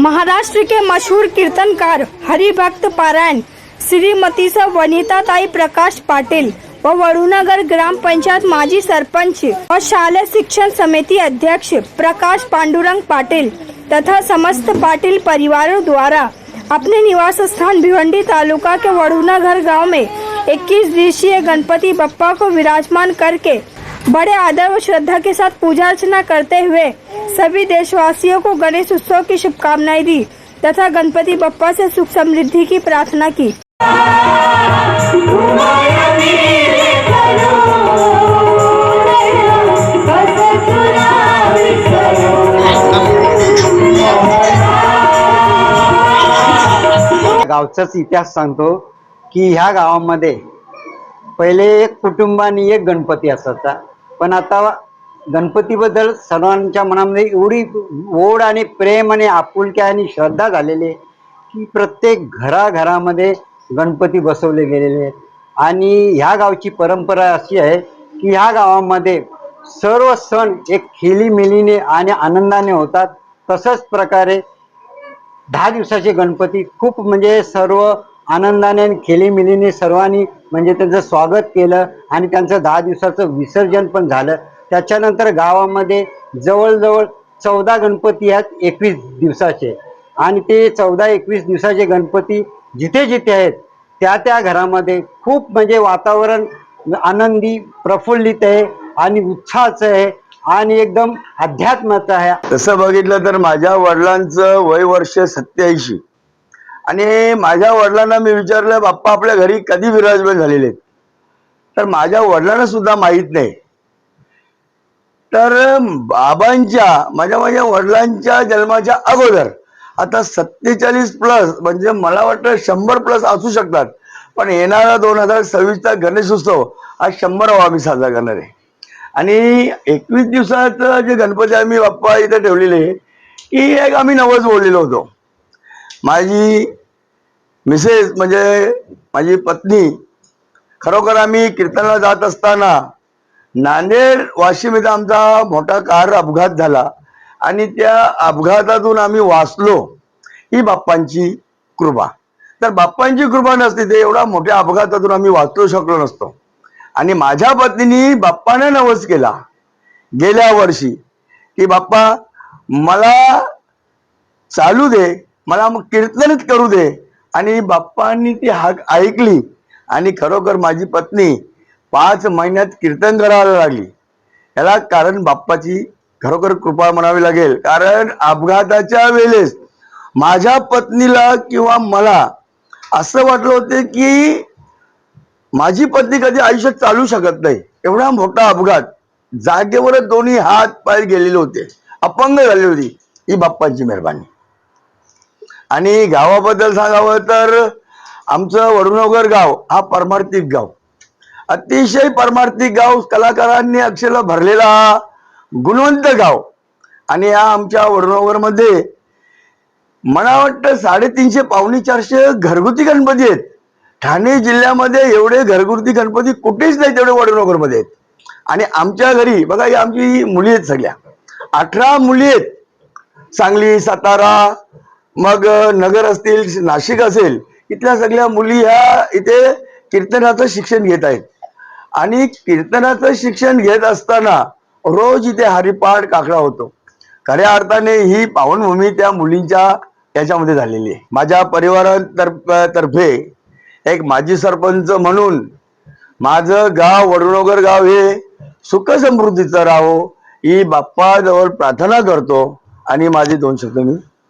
महाराष्ट्र के मशहूर कीर्तनकार हरिभक्त पारायण, श्रीमती स वनिताताई प्रकाश पाटिल व वरुणनगर ग्राम पंचायत माजी सरपंच और शालेय शिक्षण समिति अध्यक्ष प्रकाश पांडुरंग पाटिल तथा समस्त पाटिल परिवारों द्वारा अपने निवास स्थान भिवंडी तालुका के वरुणनगर गाँव में 21 दिवसीय गणपति बप्पा को विराजमान करके बड़े आदर व श्रद्धा के साथ पूजा अर्चना करते हुए सभी देशवासियों को गणेश उत्सव की शुभकामनाएं दी तथा गणपति बप्पा से सुख समृद्धि की प्रार्थना की। गावचाच इतिहास सांगतो की ह्या गावामध्ये पहिले एक कुटुंबानी एक गणपती असायचा. पण आता गणपतीबद्दल सर्वांच्या मनामध्ये एवढी ओढ आणि प्रेम आणि आपुलकी आणि श्रद्धा झालेली आहे की प्रत्येक घराघरामध्ये गणपती बसवले गेलेले आहेत. आणि ह्या गावची परंपरा अशी आहे की ह्या गावामध्ये सर्व सण एक खेलीमेलीने आणि आनंदाने होतात. तसंच प्रकारे दहा दिवसाचे गणपती खूप म्हणजे सर्व आनंदाने आणि खेलीमिलीने सर्वांनी म्हणजे त्यांचं स्वागत केलं आणि त्यांचं दहा दिवसाचं विसर्जन पण झालं. त्याच्यानंतर गावामध्ये जवळजवळ चौदा गणपती आहेत एकवीस दिवसाचे. आणि ते चौदा एकवीस दिवसाचे गणपती जिथे जिथे आहेत त्या त्या घरामध्ये खूप म्हणजे वातावरण आनंदी प्रफुल्लित आहे आणि उत्साहाचं आहे आणि एकदम अध्यात्माचं आहे. तसं बघितलं तर माझ्या वडिलांचं वय वर्ष सत्याऐंशी आणि माझ्या वडिलांना मी विचारलं बाप्पा आपल्या घरी कधी विराजमान झालेले आहेत? तर माझ्या वडिलांना सुद्धा माहीत नाही. तर बाबांच्या माझ्या माझ्या वडिलांच्या जन्माच्या अगोदर आता सत्तेचाळीस प्लस म्हणजे मला वाटतं शंभर प्लस असू शकतात पण येणारा दोन हजार सव्वीसचा गणेशोत्सव हा शंभरावा आम्ही साजरा करणार आहे. आणि एकवीस दिवसाचं जे गणपती आम्ही बाप्पा इथे ठेवलेले की एक आम्ही नवस बोललेलो होतो. माझी मिसेस म्हणजे माझी पत्नी. खरोखर आम्ही कीर्तनाला जात असताना नांदेड वाशिम इथं आमचा मोठा कार अपघात झाला आणि त्या अपघातातून आम्ही वाचलो ही बाप्पांची कृपा. तर बाप्पांची कृपा नसती ते एवढा मोठ्या अपघातातून आम्ही वाचलो शकलो नसतो. आणि माझ्या पत्नीनी बाप्पाने नवस केला गेल्या वर्षी की बाप्पा मला चालू दे मला मग कीर्तनित करू दे आणि बाप्पांनी ती हाक ऐकली आणि खरोखर माझी पत्नी पाच महिन्यात कीर्तन करायला लागली. याला कारण बाप्पाची खरोखर कृपा म्हणावी लागेल. कारण अपघाताच्या वेळेस माझ्या पत्नीला किंवा मला असं वाटलं होते की माझी पत्नी कधी आयुष्यात चालू शकत नाही. एवढा मोठा अपघात. जागेवरच दोन्ही हात पाय गेलेले होते. अपंग झाले होती. ही बाप्पांची मेहरबानी. आणि गावाबद्दल सांगावं तर आमचं वरुणोगर गाव हा परमार्थिक गाव. अतिशय परमार्थिक गाव कलाकारांनी अक्षरला भरलेला हा गुणवंत गाव. आणि या आमच्या वरुणनगरमध्ये मला वाटतं साडेतीनशे पावणे चारशे घरगुती गणपती आहेत. ठाणे जिल्ह्यामध्ये एवढे घरगुती गणपती कुठेच नाही तेवढे वडनगरमध्ये आहेत. आणि आमच्या घरी बघा ही आमची मुली आहेत सगळ्या. अठरा मुली आहेत. सांगली सातारा मग नगर असतील नाशिक असेल इथल्या सगळ्या मुली ह्या इथे कीर्तनाचं शिक्षण घेत आहेत. आणि कीर्तनाचं शिक्षण घेत असताना रोज इथे हरिपाठ काकडा होतो. खऱ्या अर्थाने ही पावनभूमी त्या मुलींच्या याच्यामध्ये झालेली आहे. माझ्या परिवारातर्फ तर्फे एक माजी सरपंच म्हणून माझं गाव वडनगर गाव हे सुखसमृद्धीचं राहो. ही बाप्पाजवळ प्रार्थना करतो आणि माझे दोन शब्द मी